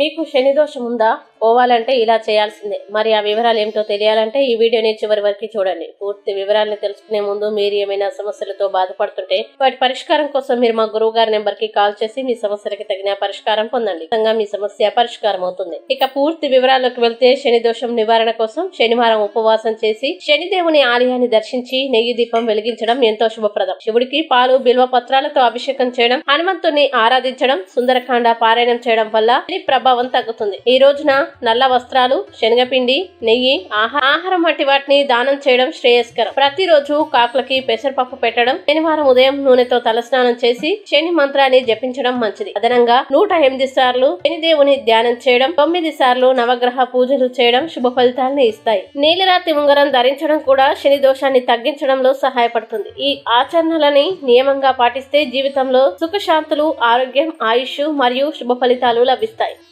మీకు శని దోషం ఉందా? పోవాలంటే ఇలా చేయాల్సిందే. మరి ఆ వివరాలు ఏమిటో తెలియాలంటే ఈ వీడియోని చివరి వరకు చూడండి. పూర్తి వివరాలను తెలుసుకునే ముందు మీరు ఏమైనా సమస్యలతో బాధపడుతుంటే వాటి పరిష్కారం కోసం మీరు మా గురువు గారి నెంబర్కి కాల్ చేసి మీ సమస్యలకి తగిన పరిష్కారం పొందండి. మీ సమస్య పరిష్కారం అవుతుంది. ఇక పూర్తి వివరాల్లోకి వెళ్తే శని దోషం నివారణ కోసం శనివారం ఉపవాసం చేసి శనిదేవుని ఆలయాన్ని దర్శించి నెయ్యి దీపం వెలిగించడం ఎంతో శుభప్రదం. శివుడికి పాలు బిల్వ పత్రాలతో అభిషేకం చేయడం హనుమంతుని ఆరాధించడం సుందరకాండ పారాయణం చేయడం వల్ల శని ప్రభావం తగ్గుతుంది. ఈ రోజున నల్ల వస్త్రాలు శనగపిండి నెయ్యి ఆహా- ఆహారం వంటి వాటిని దానం చేయడం శ్రేయస్కరం. ప్రతిరోజు కాకులకి పెసరపప్పు పెట్టడం శనివారం ఉదయం నూనెతో తలస్నానం చేసి శని మంత్రాన్ని జపించడం మంచిది. అదనంగా నూట ఎనిమిది సార్లు శనిదేవుని ధ్యానం చేయడం తొమ్మిది సార్లు నవగ్రహ పూజలు చేయడం శుభ ఫలితాలను ఇస్తాయి. నీలిరాతి ఉంగరం ధరించడం కూడా శని దోషాన్ని తగ్గించడంలో సహాయపడుతుంది. ఈ ఆచరణలని నియమంగా పాటిస్తే జీవితంలో సుఖశాంతులు ఆరోగ్యం ఆయుష్ మరియు శుభ ఫలితాలు లభిస్తాయి.